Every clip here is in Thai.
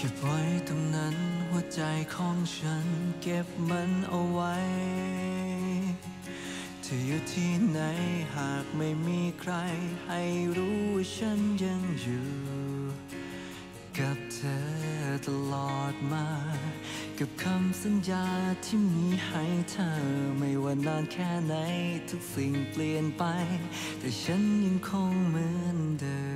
ก็บไว้ตรงนั้นหัวใจของฉัน เก็บมันเอาไว้เธออยู่ที่ไหนหากไม่มีใคร ให้รู้ว่าฉันยังอยู่ กับเธอตลอดมา กับคำสัญญาที่มีให้เธอ ไม่ว่านานแค่ไหนทุกสิ่งเปลี่ยนไป แต่ฉันยังคงเหมือนเดิม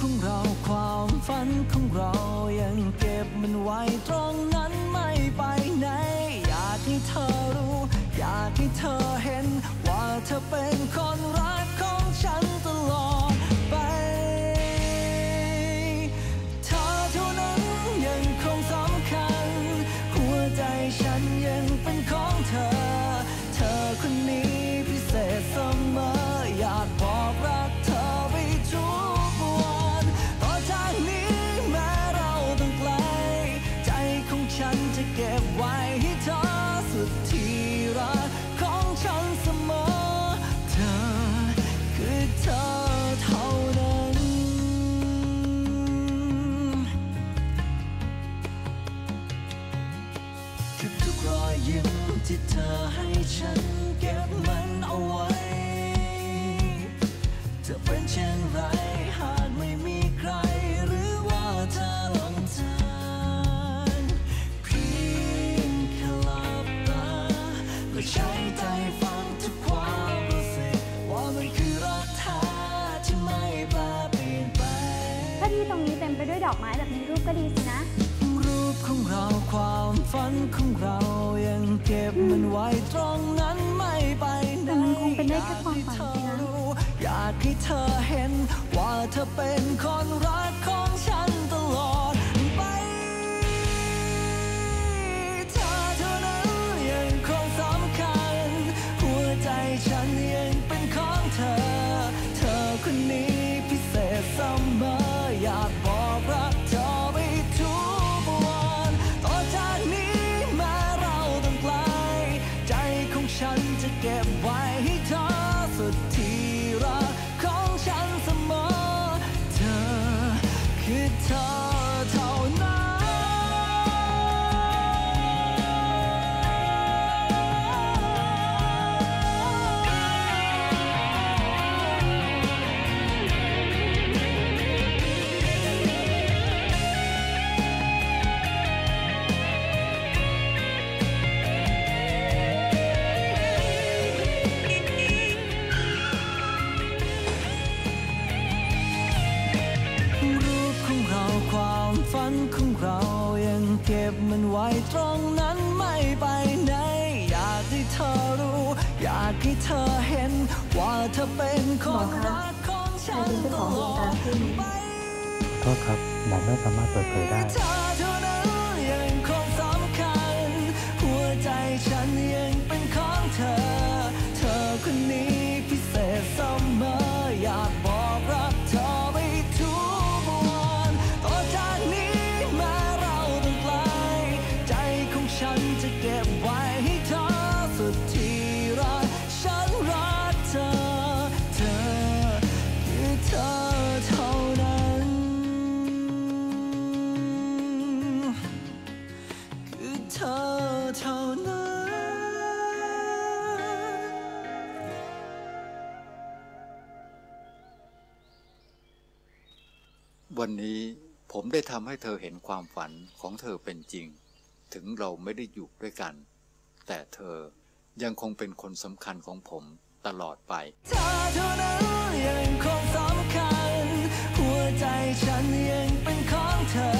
ของเราความฝันของเรายังเก็บมันไว้ตรงนั้นไม่ไปไหน อยากให้เธอรู้ อยากให้เธอเห็น ว่าเธอเป็นคนรักของฉันตลอดไป เธอเท่านั้นยังคงสำคัญ หัวใจฉันยังเป็นของเธอ ของเรายังเก็บมันไว้ตรงนั้นไม่ไปไหนแต่มันคงเป็นได้แค่ความฝันสินะอยากให้เธอเห็นว่าเธอเป็นคนรักของฉันตลอด ฉันจะเก็บไว้ให้เธอสุดที เธอเห็น ว่าเธอเป็นคนรักของฉันตลอดไปโทษครับหมอไม่สามารถเปิดเผยได้ เท่านั้นวันนี้ผมได้ทำให้เธอเห็นความฝันของเธอเป็นจริง ถึงเราไม่ได้อยู่ด้วยกัน แต่เธอยังคงเป็นคนสำคัญของผมตลอดไปเธอเท่านั้นยังคงสำคัญ หัวใจฉันยังเป็นของเธอ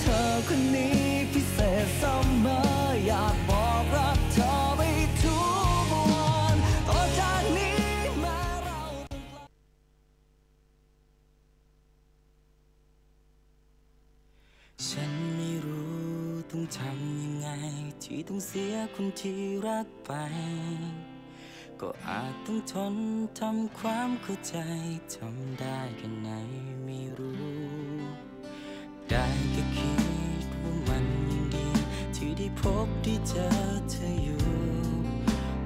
เธอคนนี้พิเศษเสมอ ทำยังไง ที่ต้องเสียคนที่รักไป ก็อาจต้องทนทำความเข้าใจทำได้แค่ไหนไม่รู้ ได้แค่คิดว่ามันยังดี ที่ได้พบได้เจอเธออยู่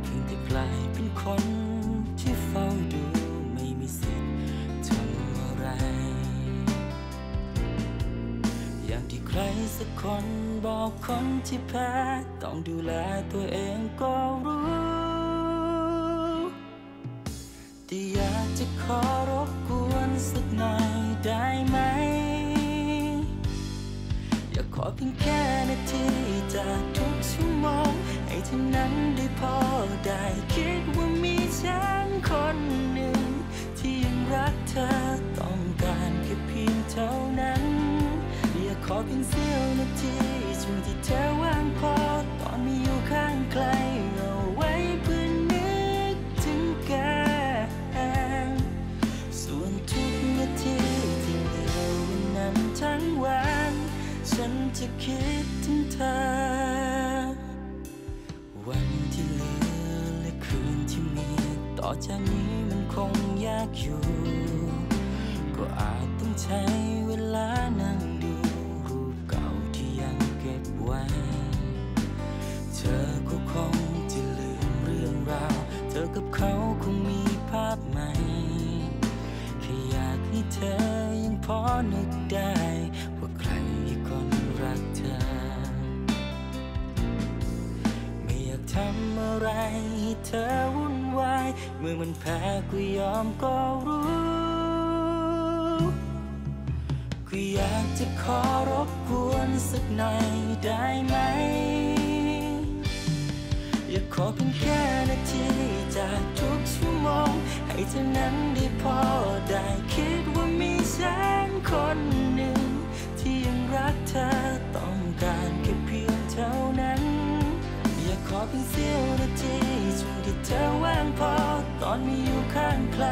เพียงแต่กลายเป็นคนที่เฝ้าดู ใครสักคนบอกคนที่แพ้ ต้องดูแลตัวเองก็รู้ แต่อยากจะขอรบกวนสักหน่อยได้ไหม อยากขอเพียงแค่นาทีจากทุกชั่วโมงให้เท่านั้นได้พอได้คิด เพียงเสี้ยวนาทีช่วงที่เธอว่างพอตอนมีอยู่ข้างใครเอาไว้เพื่อนึกถึงกันส่วนทุกนาทีที่เหลือวันนั้นทั้งวัน ฉันจะคิดถึงเธอ วันที่เหลือและคืนที่มี ต่อจากนี้มันคงยากอยู่ ก็อาจต้องใช้ นึกได้ ว่าใครคนรักเธอ ไม่อยากทำอะไรให้เธอวุ่นวาย เมื่อมันแพ้ก็ยอมก็รู้ก็อยากจะขอรบกวนสักหน่อยได้ไหม อยากขอเพียงแค่นาทีจากทุกชั่วโมง ให้เท่านั้นได้พอได้คิด คนหนึ่ง ที่ยังรักเธอต้องการแค่เพียงเท่านั้น อยากขอเพียงเสี้ยวนาทีช่วงที่เธอว่างพอตอนมีอยู่ข้างใคร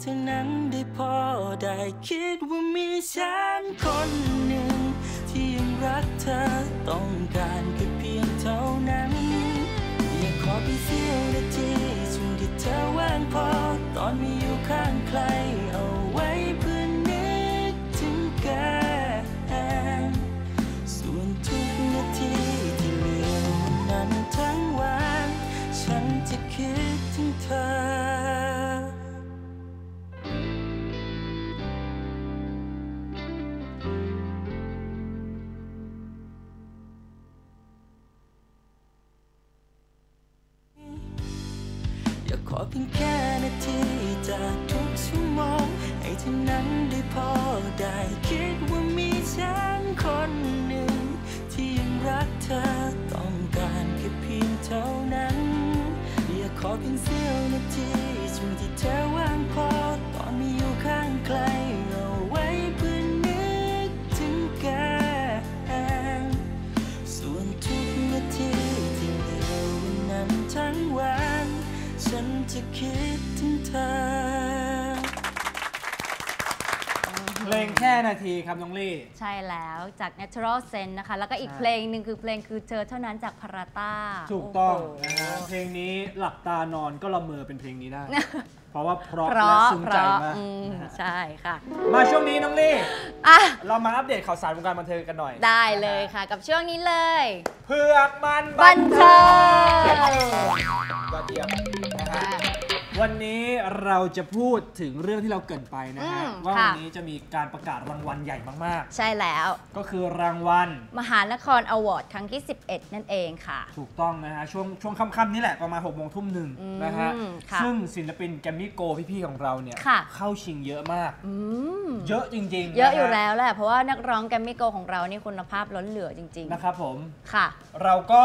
เท่านั้นได้พอได้คิดว่ามีฉันคนหนึ่ง ที่ยังรักเธอต้องการแค่เพียงเท่านั้น อยากขอเป็นเสี้ยวนาทีช่วงที่เธอว่างพอ ตอนมีอยู่ข้างใคร อย ฉันจะคิดถึงเธอ เพลงแค่นาทีครับน้องลี่ ใช่แล้วจาก Natural Sense นะคะ แล้วก็อีกใช่ เพลงหนึ่งคือเพลงคือเจอเท่านั้นจากพาราต้าถูกต้องโโห นะฮะเพลงนี้หลับตานอนก็ละเมอเป็นเพลงนี้ได้ เพราะว่าเพราะเพและราะซึ้งเพใจราะมากอืมนะฮะใช่ค่ะมาช่วงนี้น้องลี่ อะเรามาอัปเดตข่าวสารวงการบันเทิงกันหน่อยได้เลยค่ะ กับช่วงนี้เลยเพือกมันบันเทิง ยอดเยี่ยมนะฮะ วันนี้เราจะพูดถึงเรื่องที่เราเกรินไปนะฮะ อืมว่าค่ะวันนี้จะมีการประกาศรางวัลใหญ่มากใช่แล้ว ๆ ก็คือรางวัลมหานครอวอร์ดครั้งที่ 11 นั่นเองค่ะ ถูกต้องนะฮะ ช่วงช่วงค่ำๆนี่แหละประมาณ6กโมงทุ่มหนึ่งอืมนะฮะค่ะซึ่งศิลปินแกรมมี่โกพี่ๆของเราเนี่ย ค่ะ เข้าชิงเยอะมาก อืมเยอะจริงๆเยอะอยู่นฮแล้วแหละ เพราะว่านักร้องแกรมมี่โกของเรานี่คุณภาพล้นเหลือจริงนะครับผม ๆ ค่ะ เราก็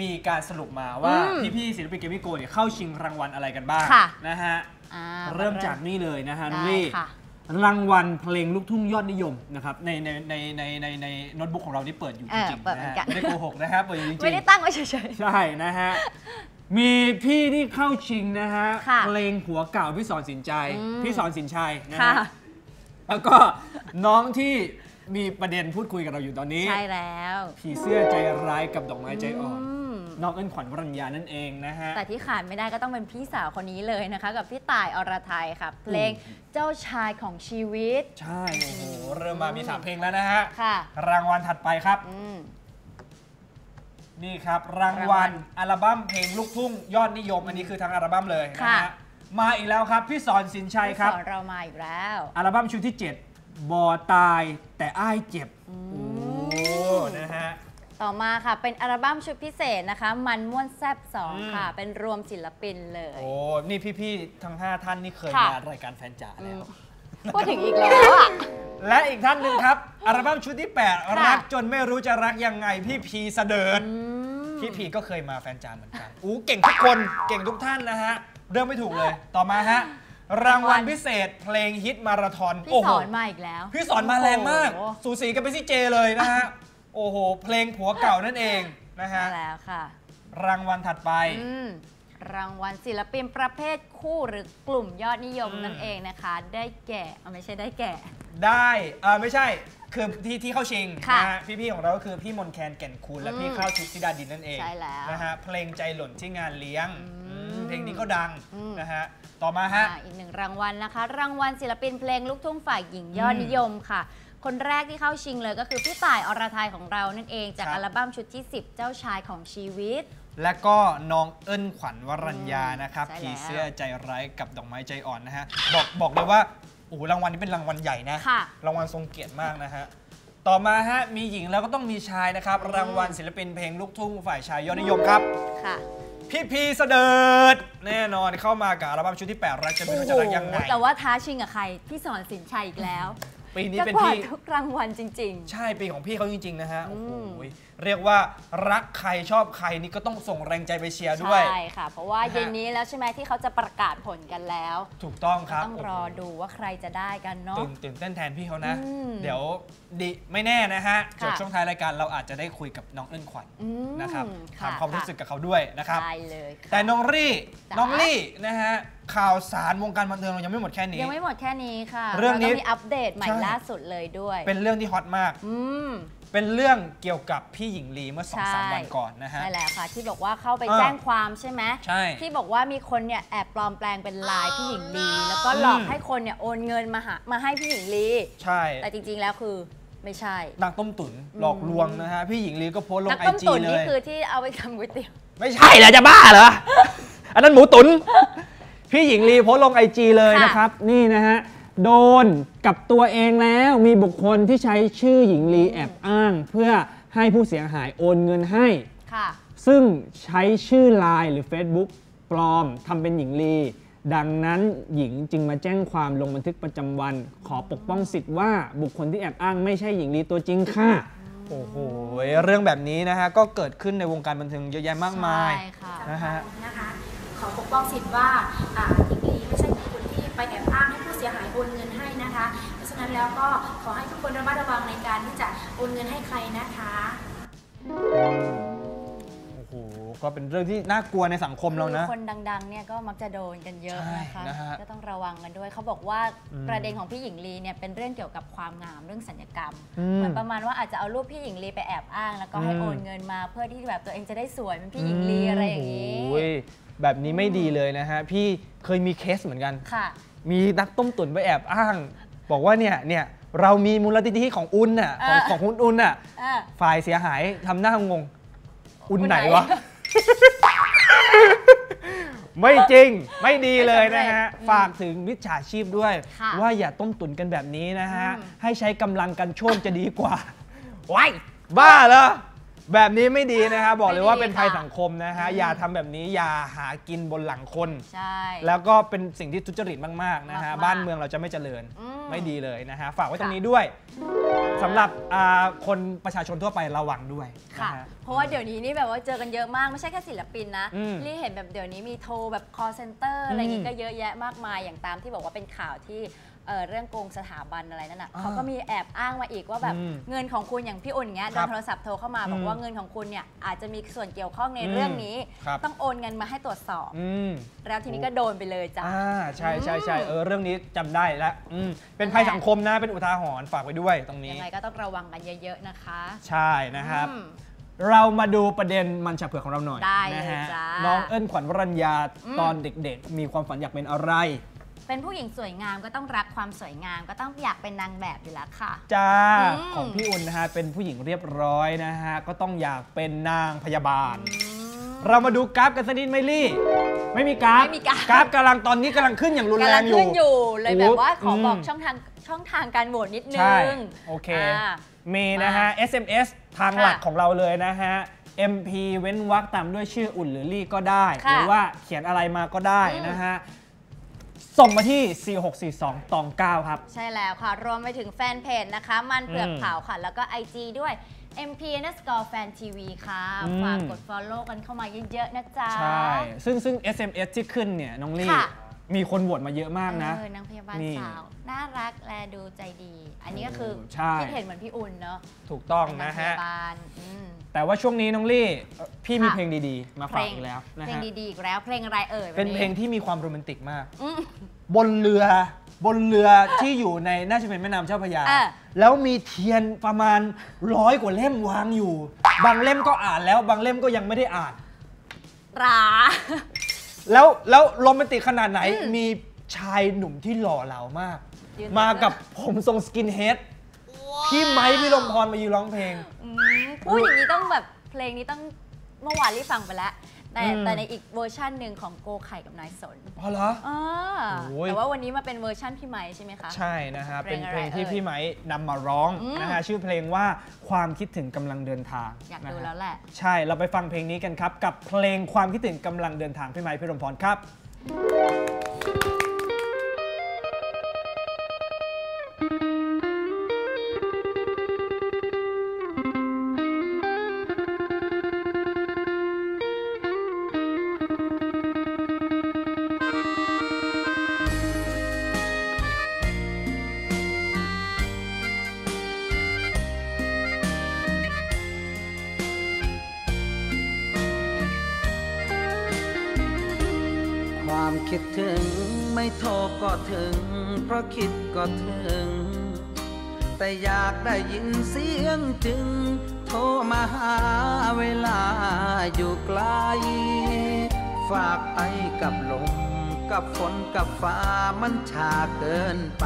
มีการสรุปมาว่า อืมพี่ๆศิลปินแกรมมี่โกเนี่ยเข้าชิงรางวัลอะไรกันบ้างค่ะ นะฮะ อ่าเริ่มจากนี่เลยนะฮะน้องได้ลี่ค่ะ รางวัลเพลงลูกทุ่งยอดนิยมนะครับในในในในในในโน้ตบุ๊กของเรานี่เปิดอยู่จเออริงเปิดๆเหมืนะอนฮะกัน ไม่ได้โกหกนะครับเปิดอยู่จริงๆ ไม่ได้ตั้งไว้เฉย ใช่นะฮะ มีพี่ที่เข้าชิงนะฮะ ค่ะเพลงผัวเก่าพี่สอนสินใจ อืม พี่สอนสินชัยนะๆ ค่ะ ฮะ แล้วก็น้องที่มีประเด็นพูดคุยกับเราอยู่ตอนนี้ ใช่แล้ว ผีเสื้อใจร้ายกับดอกไม้ใจอ่อนม น้องเอิญขวัญวรัญญานั่นเองนะฮะ แต่ที่ขาดไม่ได้ก็ต้องเป็นพี่สาวคนนี้เลยนะคะ กับพี่ต่ายอรไทยค่ะ เพลงเจ้าชายของชีวิต ใช่โอ้โหเริ่มมามีสามเพลงแล้วนะฮะค่ะรางวัลถัดไปครับอืมนี่ครับ รางวัลอัลบั้มเพลงลูกทุ่งยอดนิยมอันนี้คือทั้งอัลบั้มเลยนะค่ะฮะมาอีกแล้วครับ พี่สอนสินชัยครับสอนเรามาอีกแล้ว อัลบั้มชุดที่ 7บอตายแต่อ้ายเจ็บโอ้นะฮะ ต่อมาค่ะ เป็นอัลบั้มชุดพิเศษนะคะ มันม่วนแซบอืม2ค่ะ เป็นรวมศิลปินเลย โอ้นี่พี่ๆทั้ง 5 ท่านนี่เคยค่ะ มารายการแฟนจ๋าแล้วพูดถึงอีกแล้วอะ และอีกท่านหนึ่งครับ อัลบั้มชุดที่8รักจนไม่รู้จะรักยังไงพี่พีเสดิร์ดพี่พีก็เคยมาแฟนจานเหมือนกันอู้เก่งทุกคนเก่งทุกท่านนะฮะเริ่มไม่ถูกเลยต่อมาฮะรางวัลพิเศษเพลงฮิตมาราธอนพี่โอ้โห สอนมาอีกแล้ว พี่สอนมาแรงมาก โอ้โห สูสีกับเปซี่เจเลยนะฮะ โอ้โห เพลงผัวเก่านั่นเองนะฮะใช่แล้วค่ะ รางวัลถัดไปอืมรางวัลศิลปินประเภทคู่หรือกลุ่มยอดนิยมอืมนั่นเองนะคะ ได้แก่เอาไม่ใช่ได้แก่ ได้เออไม่ใช่คือที่ที่เข้าชิงค่ะนะฮะพี่ๆของเราก็คือพี่มนแคนแก่นคูณและอืมพี่ข้าวทิพย์ธิดาดินนั่นเองใช่แล้วนะฮะเพลงใจหล่นที่งานเลี้ยงอืมอืมเพลงนี้ก็ดังอืมนะฮะต่อมาฮะอ่าอีกหนึ่งรางวัลนะคะ รางวัลศิลปินเพลงลูกทุ่งฝ่ายหญิงยอดอืมนิยมค่ะ คนแรกที่เข้าชิงเลยก็คือพี่ต่ายอรไทยของเรานั่นเองจากครับอัลบั้มชุดที่ 10 เจ้าชายของชีวิต และก็น้องเอิญขวัญวรัญญานะครับใช่แล้วผีเสื้อใจร้ายกับดอกไม้ใจอ่อนนะฮะบอกบอกเลยว่าโอ้โหรางวัลนี้เป็นรางวัลใหญ่นะค่ะรางวัลทรงเกียรติมากนะฮะต่อมาฮะมีหญิงแล้วก็ต้องมีชายนะครับ รางวัลศิลปินเพลงลูกทุ่งฝ่ายชายยอดนิยมครับค่ะพี่พีเสดิร์ดแน่นอนเข้ามากับอัลบั้มชุดที่ 8 รักจะไม่รู้จะรักยังไงโอ้โหแต่ว่าท้าชิงกับใคร พี่สอนสินชัยอีกแล้ว ปีนี้จะเป็นกวาดพี่ทุกรางวัลจริงใช่ปีของพี่เขาจริง ๆ นะฮะโอ้โหอืมเรียกว่ารักใครชอบใครนี่ก็ต้องส่งแรงใจไปเชียร์ๆด้วย ใช่ค่ะ เพราะว่านะฮะเย็นนี้แล้วใช่ไหมที่เขาจะประกาศผลกันแล้ว ถูกต้องครับ ต้องรอดูว่าใครจะได้กันเนาะตื่นตื่นเต้นแทนพี่เขานะอืมเดี๋ยวดิไม่แน่นะฮะค่ะเดี๋ยวช่วงท้ายรายการเราอาจจะได้คุยกับน้องเอิญขวัญอืมนะครับค่ะถามความรู้สึกกับเขาด้วยนะครับได้เลยค่ะแต่น้องรี่จ๋าน้องรี่นะฮะ ข่าวสารวงการบันเทิงเรายังไม่หมดแค่นี้ ยังไม่หมดแค่นี้ค่ะเรื่องนี้าก็มีอัปเดตใหม่ใช่ล่าสุดเลยด้วย เป็นเรื่องที่ฮอตมากอืมเป็นเรื่องเกี่ยวกับพี่หญิงลีเมื่อสองสามใช่วันก่อนนะฮะใช่แล้วค่ะ ที่บอกว่าเข้าไปเออแจ้งความใช่ไหมใช่ที่บอกว่ามีคนเนี่ยแอบปลอมแปลงเป็นไลายพี่หญิงลี แล้วก็หลอกอืมให้คนเนี่ยโอนเงินมาหามาให้พี่หญิงลีใช่ แต่จริง ๆ แล้วคือไม่ใช่นางต้มตุ๋นหลอกลวงนะฮะพี่หญิงลีก็โพสต์ลงนักไอต้มจีตุ๋นเลนี่ยคือที่เอาไปทำก๋วยเตี๋ยวไม่ใช่เหรอจะบ้าเหรออันนั้นหมูตุน พี่หญิงลีโพสต์ลงไอจีเลยค่ะ นะครับ นี่นะฮะ โดนกับตัวเองแล้วมีบุคคลที่ใช้ชื่อหญิงลีแอบอ้าง เพื่อให้ผู้เสียหายโอนเงินให้ ค่ะ ซึ่งใช้ชื่อ Line หรือ Facebook ปลอมทำเป็นหญิงลี ดังนั้นหญิงจึงมาแจ้งความลงบันทึกประจำวัน ขอปกป้องสิทธิ์ว่าบุคคลที่แอบอ้างไม่ใช่หญิงลีตัวจริงค่ะ โอ้โห เรื่องแบบนี้นะฮะ ก็เกิดขึ้นในวงการบันเทิงเยอะแยะมากมาย ใช่ค่ะ นะฮะ นะคะ ขอปกป้องสิทธิ์ว่าอ่าหญิงลีไม่ใช่บุคคลที่ไปแอบอ้างให้ผู้เสียหายโอนเงินให้นะคะ เพราะฉะนั้นแล้วก็ขอให้ทุกคนระมัดระวังในการที่จะโอนเงินให้ใครนะคะโอ้โหก็เป็นเรื่องที่น่ากลัวในสังคมเรานะคือคนดังๆเนี่ยก็มักจะโดนกันเยอะนะคะใช่นะฮะก็ต้องระวังกันด้วย เขาบอกว่าอืมประเด็นของพี่หญิงลีเนี่ยเป็นเรื่องเกี่ยวกับความงามเรื่องสัญญกรรมอืมเหมือนประมาณว่าอาจจะเอารูปพี่หญิงลีไปแอบอ้าง แล้วก็ให้อืมโอนเงินมา เพื่อที่แบบตัวเองจะได้สวยเป็นพี่หญิงลีอะไรอย่างนี้โอ้ย แบบนี้ไม่ดีเลยนะฮะ พี่เคยมีเคสเหมือนกัน ค่ะ มีนักต้มตุ๋นไปแอบอ้าง บอกว่าเนี่ยเนี่ยเรามีมูลนิธิของอุนน่ะของเออของคุณอุนน่ะอะฝ่ายเสียหายทำหน้างง อุนไหนวะอุไม่จริงไม่ดีเลยนะฮะไม่สำเร็จฝากถึงมิจฉาชีพด้วย ค่ะว่าอย่าต้มตุ๋นกันแบบนี้นะฮะ อืม ให้ใช้กำลังกันโชคจะดีกว่าว้ายบ้าเหรอ แบบนี้ไม่ดีนะฮะบอกเลยว่าเป็นภัยสังคมนะฮะอย่าทำแบบนี้อย่าหากินบนหลังคนใช่แล้วก็เป็นสิ่งที่ทุจริตมากๆนะฮะมากๆบ้านเมืองเราจะไม่เจริญอืมไม่ดีเลยนะฮะฝากไว้ตรงนี้ด้วยสำหรับอ่าคนประชาชนทั่วไประวังด้วยค่ะนะฮะเพราะว่าเดี๋ยวนี้นี่แบบว่าเจอกันเยอะมากไม่ใช่แค่ศิลปินนะอืมลี่เห็นแบบเดี๋ยวนี้มีโทรแบบ call center อะไรอย่างอืงี้มก็เยอะแยะมากมายอย่างตามที่บอกว่าเป็นข่าวที่ เอ่อเรื่องโกงสถาบันอะไรนั่นน่ะอ่าเขาก็มีแอบอ้างมาอีกว่าแบบอืมเงินของคุณอย่างพี่อุ่นอย่างเงี้ยคโดรันบโทรศัพท์โทรเข้ามาบอกอืมว่าเงินของคุณเนี่ยอาจจะมีส่วนเกี่ยวข้องในอืมเรื่องนี้ ครับ ต้องโอนเงินมาให้ตรวจสอบ อืม แล้วทีนี้ก็โดนไปเลยจ้ะ อ่าใช่ใช่ใช่อืมเออเรื่องนี้จำได้แล้วอืมเป็นภัยสังคมนะเป็นอุทาหรณ์ฝากไว้ด้วยตรงนี้ ยังไงก็ต้องระวังกันเยอะๆนะคะใช่นะครับ อืม เรามาดูประเด็นมันฉับเผือกของเราหน่อยได้เลยนะฮะจ้าน้องเอิญขวัญวรัญญาอืมตอนเด็กๆ มีความฝันอยากเป็นอะไร เป็นผู้หญิงสวยงามก็ต้องรักความสวยงาม ก็ต้องอยากเป็นนางแบบอยู่แล้วค่ะ จ้า อืม ของพี่อุ่นนะฮะ เป็นผู้หญิงเรียบร้อยนะฮะ ก็ต้องอยากเป็นนางพยาบาล เรามาดูกราฟกันสักนิดไหมลี่ ไม่มีกราฟไม่มีกราฟกราฟกำลังตอนนี้กำลังขึ้นอย่างรุนแรกำลังงอยู่ ขึ้นอยู่เลยแบบว่าขอบอกมช่องทางช่องทางการโหวตนิดนึใช่ งโอเคา มีนะฮะ SMS ทางค่ะหลักของเราเลยนะฮะ MP เว้นวรรคตามด้วยชื่ออุ่นหรือลี่ก็ได้ ค่ะหรือว่าเขียนอะไรมาก็ได้อืมนะฮะ ส่งมาที่ 4642ตอง9ครับ ใช่แล้วค่ะ รวมไปถึงแฟนเพจนะคะ มันเผือกอืมเผาค่ะ แล้วก็ IG ด้วย MP underscore fan TV ค่ะอืมฝากกด follow กันเข้ามาเยอะๆนะจ๊ะ ใช่ ซึ่งซึ่ง SMS ที่ขึ้นเนี่ยน้องลี่ค่ะมีคนโหวตมาเยอะมากนะเออนางพยาบาลนี่สาว น่ารักและดูใจดี อันนี้ก็คือโอ้ใช่คิดเห็นเหมือนพี่อุ่นเนาะถูกต้องเป็นนานะงพฮะยาบาลอืม แต่ว่าช่วงนี้น้องลี่เอ่อพี่มีค่ะเพลงดีๆ มาฝากอีกแล้วนะเพลงฮะดีๆอีกแล้วเพลงอะไรเอ่ยวันเป็นนี้เพลงที่มีความโรแมนติกมาก อืม บนเรือบนเรือที่อยู่ในน่าจะเป็นแม่น้ำเจ้าพระยา เออ แล้วมีเทียนประมาณร้อยกว่าเล่มวางอยู่ บางเล่มก็อ่านแล้ว บางเล่มก็ยังไม่ได้อ่าน รา แล้วแล้วโรแมนติกขนาดไหนอืมมีชายหนุ่มที่หล่อเหลามาก ยืนมากับผมทรงสกินเฮด พี่ไม้พี่ลมพรมายืนร้องเพลง อืมพูดอย่างนี้ต้องแบบเพลงนี้ต้องเมื่อวานรีบฟังไปแล้ว แต่อืม แต่ในอีกเวอร์ชันหนึ่งของโกไข่กับนายสนพอเหรออ่าโอ้ย แต่ว่าวันนี้มาเป็นเวอร์ชันพี่ไม้ใช่ไหมคะ ใช่นะฮะ เพเป็ลนงอะไรเพลงที่เอ่ยพี่ไม้นำมาร้องอืม นะฮะ ชื่อเพลงว่าความคิดถึงกำลังเดินทางอยากนะดูฮะแล้วแหละ ใช่เราไปฟังเพลงนี้กันครับ กับเพลงความคิดถึงกำลังเดินทางพี่ไม้พี่รมพรครับ คิดถึงไม่โทรก็ถึง เพราะคิดก็ถึง แต่อยากได้ยินเสียงจึง โทรมาหาเวลาอยู่ไกล ฝากไปกับลม กับฝนกับฟ้ามันชาเกินไป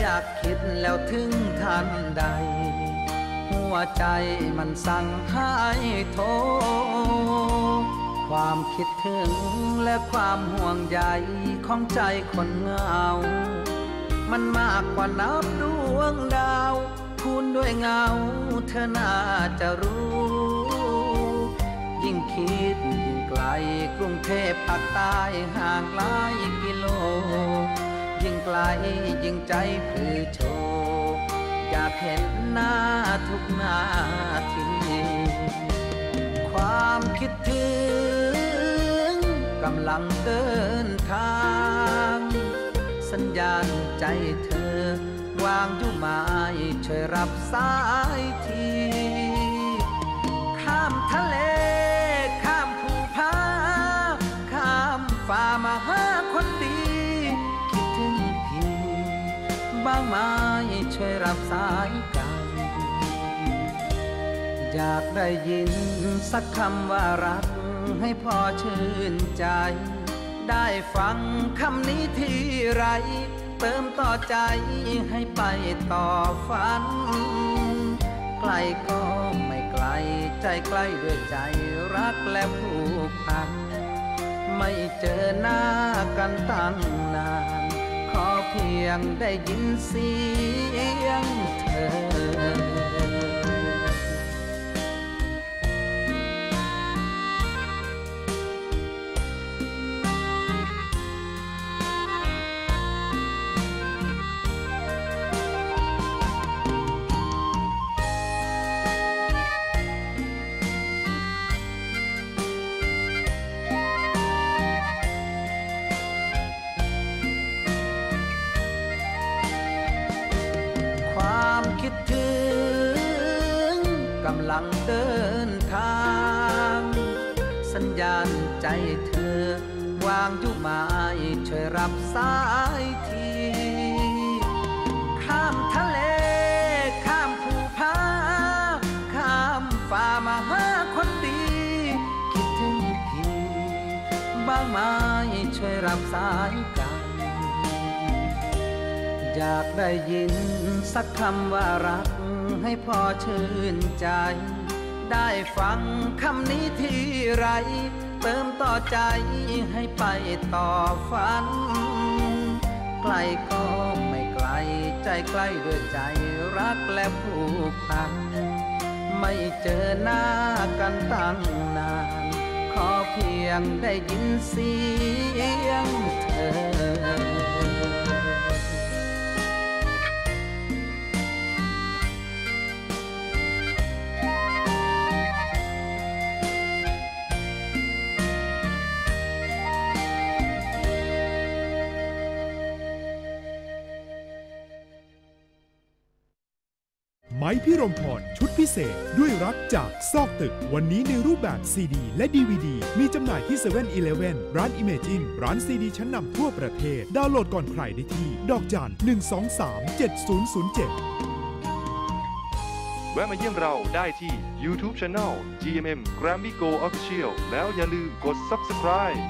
อยากคิดแล้วถึงทันใด หัวใจมันสั่งให้โทร ความคิดถึงและความห่วงใยของใจคนเหงา มันมากกว่านับดวงดาว คูณด้วยเงาเธอน่าจะรู้ ยิ่งคิดยิ่งไกลกรุงเทพภาคใต้ห่างหลายกิโล ยิ่งไกลยิ่งใจพือโชอยากเห็นหน้าทุกนาทีความคิดถึง กำลังเดินทาง สัญญาณใจเธอ วางอยู่ม้ช่วยรับสายที ข้ามทะเล ข้ามภูผาข้ามฝ่ามาหาคนดี คิดถึงพี่บ้างไหมช่วยรับสายกัน อยากได้ยินสักคำว่ารัก ให้พ่อชื่นใจ ได้ฟังคำนี้ทีไร เติมต่อใจให้ไปต่อฝัน ไกลก็ไม่ไกล ใจใกล้ด้วยใจรักและผูกพัน ไม่เจอหน้ากันตั้งนาน ขอเพียงได้ยินเสียงเธอ เธอ วางอยู่ไมาช่วยรับสายที ข้ามทะเล ข้ามภูผาข้ามฝ่ามาหาคนดี คิดถึงพี่บ้างไหมช่วยรับสายกัน อยากได้ยินสักคำว่ารักให้พอชื่นใจได้ฟังคำนี้ทีไร เติมต่อใจให้ไปต่อฝัน ไกลก็ไม่ไกลใจใกล้ด้วยใจรักและผูกพัน ไม่เจอหน้ากันตั้งนาน ขอเพียงได้ยินเสียงเธอ พี่รมพร ชุดพิเศษ ด้วยรักจากซอกตึก วันนี้ในรูปแบบซีดีและ DVD มีจำหน่ายที่7 e เ e ่ e อร้าน Imagine ร้านซีดีชั้นนำทั่วประเทศ ดาวน์โหลดก่อนใครได้ที่ ดอกจัน123 7007แวะมาเยี่ยมเราได้ที่ YouTube Channel GMM Grammy Go Official แล้วอย่าลืมกด Subscribe